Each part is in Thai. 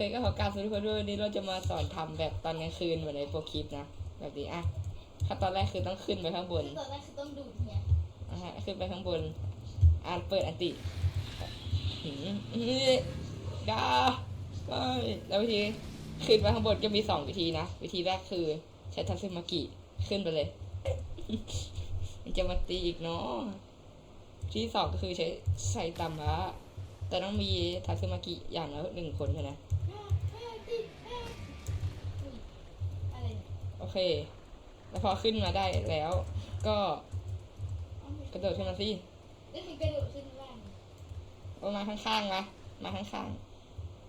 เคก็ขอกราบสวัสดีทุกคนด้วยวันนี้เราจะมาสอนทำแบบตอนกลางคืนเหมือนในโปรคลิปนะ แบบนี้อะขั้นตอนแรกคือต้องขึ้นไปข้างบนตอนแรกคือต้องดูดเนี่ยอะฮะขึ้นไปข้างบน อ่านเปิดอันติหืมอื้อกาก็แล้ววิธีขึ้นไปข้างบนก็มีสองวิธีนะ วิธีแรกคือใช้ทัซึมากิขึ้นไปเลย มันจะมาตีอีกเนาะที่สองก็คือใช้ใส่ตำละแต่ต้องมีทัซึมากิอย่างละหนึ่งคนใช่ไหม โอเค แล้วพอขึ้นมาได้แล้ว ก็กระโดดขึ้นมาสิแล้วถึงกระโดดขึ้นบ้านเอามาข้างๆมามาข้าง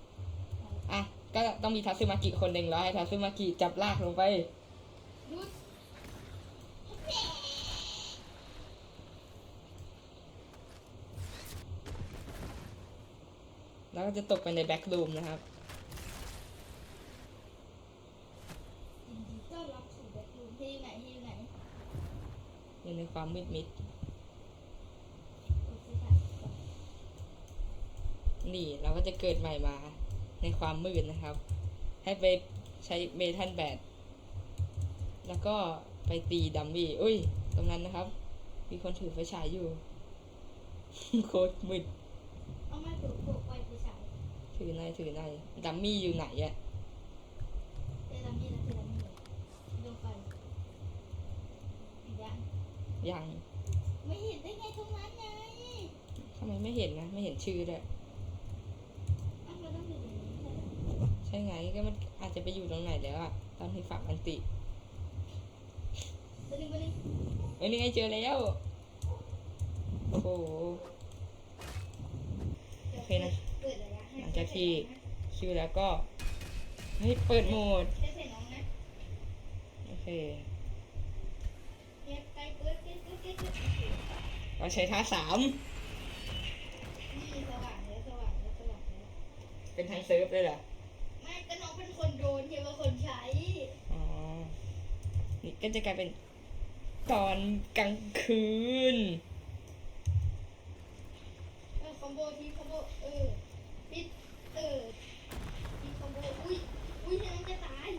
ๆ อะ ก็ต้องมีทัซึมากิคนหนึ่งแล้วให้ทัซึมากิจับลากลงไปแล้วก็จะตกไปในแบ็กรูมนะครับ ยินดีต้อนรับสู่แบ็ครูมที่อยู่ไหนที่อยู่ไหน อยู่ในความมืดมิดโอ้ยสิค่ะนี่เราก็จะเกิดใหม่มาในความมืดนะครับ ให้ไปใช้เมทัลแบดแล้วก็ไปตีดัมมี่อุ้ย ตรงนั้นนะครับ มีคนถือไฟฉายอยู่ โคตรมืดเอามาถูกผูกไว้ไปฉายถือในถือในดัมมี่อยู่ไหนอะ เจอลำนี้แล้วเจอลำนี้เลยดูไฟยัง ยัง ไม่เห็นได้ไงตรงนั้นไงทำไมไม่เห็นนะ ไม่เห็นชื่อด้วยอ้าวเราต้องอยู่ตรงนี้ใช่ไหมใช่ไงก็มันอาจจะไปอยู่ตรงไหนแล้วอะตอนที่ฝักอันติไปดึงไปดึงเอ้ยนี่ไงเจอแล้วโอ้โหเดี๋ยวโอเคนะเปิดระยะให้หลังจากที่ คิวแล้วก็เฮ้ยเปิดโหมด ใช้ใส่น้องนะ โอเค เก็บไปเปิดเก็บเก็บเก็บเก็บ เราใช้ท่าสามนี่สว่างแล้วสว่างแล้วสว่างแล้วเป็นทางเซิร์ฟเลยเหรอไม่ก็น้องเป็นคนโดนเฮียเป็นคนใช้ อ๋อ นี่ก็จะกลายเป็นตอนกลางคืน เออคอมโบทีคอมโบเออปิดเออทีคอมโบอุ้ยอุ้ยเฮียน้องจะตาย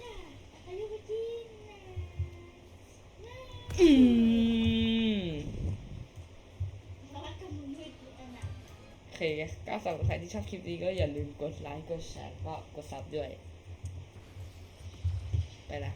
น่าอายุจริงนะน่า อืมโอเคก็สำหรับใครที่ชอบคลิปนี้ก็อย่าลืมกดไลค์ กดแชร์ก็กดซับด้วย ไปละ